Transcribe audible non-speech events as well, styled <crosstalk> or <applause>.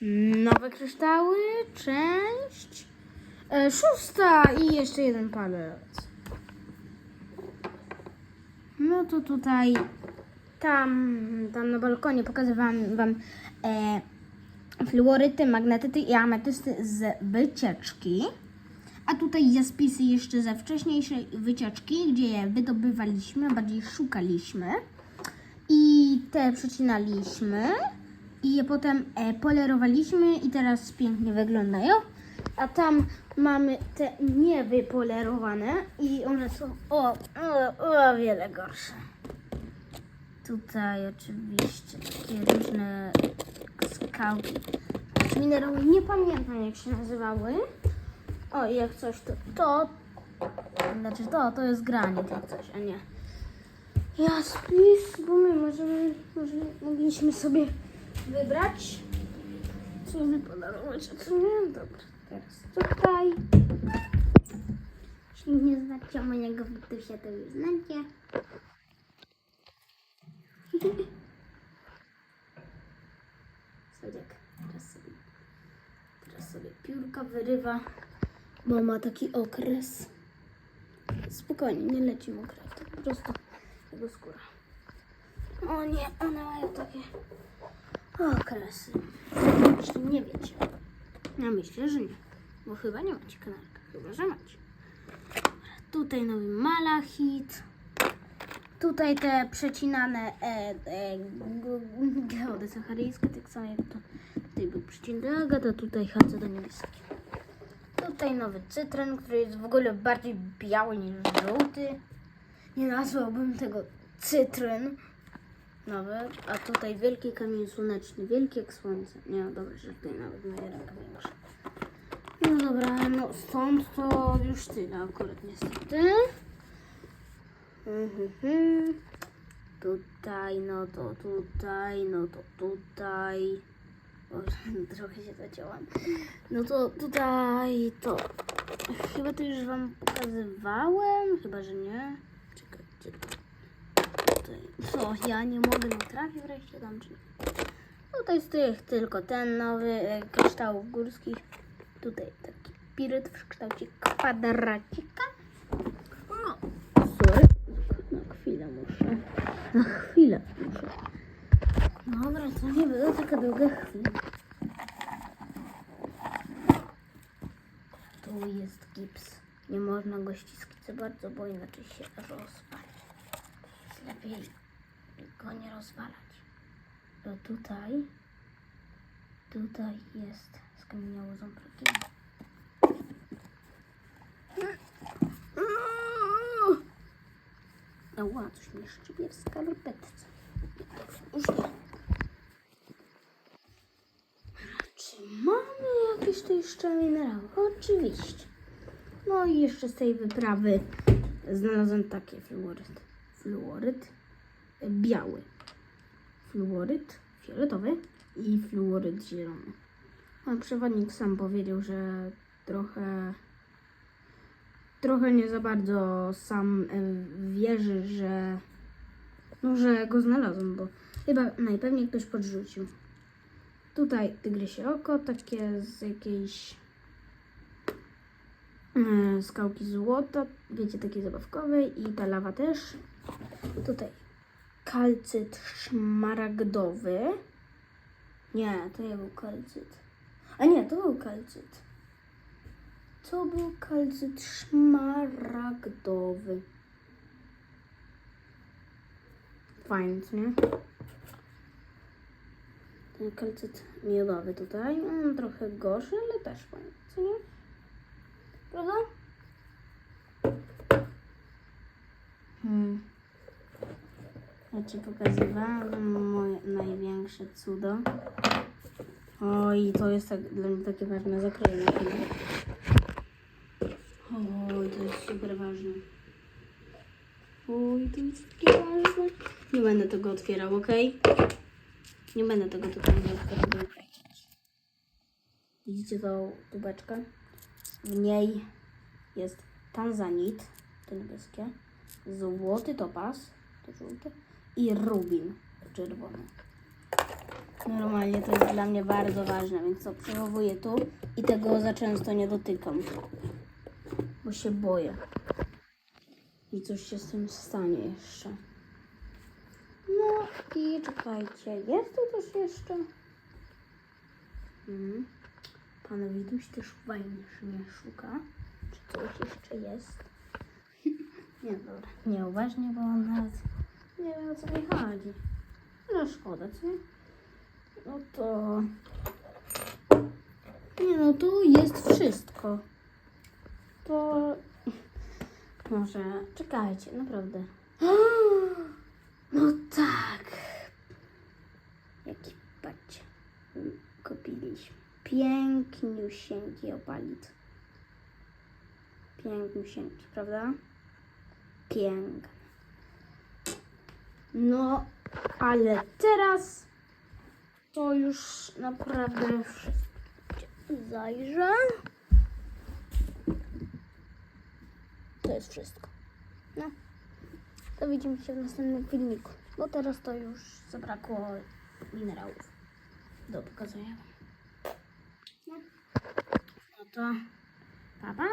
Nowe kryształy, część e, szósta i jeszcze jeden palec. No to tutaj, tam, tam na balkonie pokazywałam wam e, fluoryty, magnetyty i ametysty z wycieczki. A tutaj jaspisy jeszcze ze wcześniejszej wycieczki, gdzie je wydobywaliśmy, bardziej szukaliśmy. I te przecinaliśmy i je potem e, polerowaliśmy i teraz pięknie wyglądają. A tam mamy te niewypolerowane i one są o, o, o wiele gorsze. Tutaj oczywiście takie różne skałki. Minerały nie pamiętam jak się nazywały. O, jak coś to, to znaczy to, to jest granit jak coś, a nie. Jaspis, bo my możemy, może mogliśmy sobie wybrać, co wypodarować, a co nie. Dobra, teraz tutaj. Jeśli nie znacie mojego Wiktusia, to już znacie. Słodziak, teraz sobie, teraz sobie piórka wyrywa, bo ma taki okres. Spokojnie, nie leci mu krew, po prostu jego skóra. O nie, one mają takie okresy. Jeśli nie wiecie. Ja myślę, że nie. Bo chyba nie macie kanalka. Chyba, że macie. Tutaj nowy malachit. Tutaj te przecinane e, e, geody tak samo jak to. Tutaj był przycięty agat, tutaj HC do niebieski. Tutaj nowy cytryn, który jest w ogóle bardziej biały niż żółty. Nie nazwałbym tego cytryn. Nowy, a tutaj wielki kamień słoneczny, wielki jak słońce. Nie, no dobra, że tutaj nawet moja ręka większa. No dobra, no stąd to już tyle akurat niestety. Mhm. Tutaj, no to tutaj, no to tutaj. Boże, <laughs> trochę się zacięłam. No to tutaj to. Chyba to już wam pokazywałem, chyba że nie. Czekajcie. Co, ja nie mogę, nie trafię wreszcie tam czy nie? Tutaj z tych tylko ten nowy e, kryształów górskich. Tutaj taki piryt w kształcie kwadracika. No, sorry. Na chwilę muszę. Na chwilę muszę. Dobra, to nie było taka długa chwila. Tu jest gips. Nie można go ściskać za bardzo, bo inaczej się rozpali. Lepiej go nie rozwalać. To tutaj, tutaj jest skamieniało ząbrokiem. Ała, coś mnie szczypie w skarpetce. Już nie. Czy mamy jakieś tu jeszcze minerały? Oczywiście. No i jeszcze z tej wyprawy znalazłem takie fluoryt. Fluoryt biały. Fluoryt fioletowy i fluoryt zielony. A przewodnik sam powiedział, że trochę trochę nie za bardzo sam e, wierzy, że no, że go znalazłem, bo chyba najpewniej ktoś podrzucił. Tutaj tygrysie oko, takie z jakiejś e, skałki złota, wiecie, takiej zabawkowej i ta lawa też. Tutaj kalcyt szmaragdowy. Nie, to nie był kalcyt. A nie, to był kalcyt. To był kalcyt szmaragdowy. Fajnie, nie? Ten kalcyt miodowy tutaj. On trochę gorszy, ale też fajny, co nie? Prawda? Hmm. Ja ci pokazywałam moje największe cudo. Oj, to jest tak, dla mnie takie ważne. Zakryję na chwilę. Oj, to jest super ważne. Oj, to jest takie ważne. Nie będę tego otwierał, ok? Nie będę tego tutaj otwierał. Widzicie tą tubeczkę? W niej jest tanzanit, to niebieskie, złoty topaz, to żółty, i rubin, czerwony. Normalnie to jest dla mnie bardzo ważne, więc przechowuję tu i tego za często nie dotykam. Bo się boję. I coś się z tym stanie jeszcze. No i czekajcie, jest tu coś jeszcze? Mhm. Pan Widuś też uważnie szuka, czy coś jeszcze jest. <laughs> Nie, dobra, nieuważnie, bo on nawet nie wiem o co mi chodzi. No szkoda, co? No to... Nie no, tu jest wszystko. To... Może... Czekajcie, naprawdę. <gasps> No tak. Jaki, patrzcie. Kupiliśmy. Piękniusieńki opalit. Piękniusieńki, prawda? Piękne. No, ale teraz to już naprawdę. Zajrzę. To jest wszystko. No, to widzimy się w następnym filmiku, bo teraz to już zabrakło minerałów do pokazania. No, no to pa pa!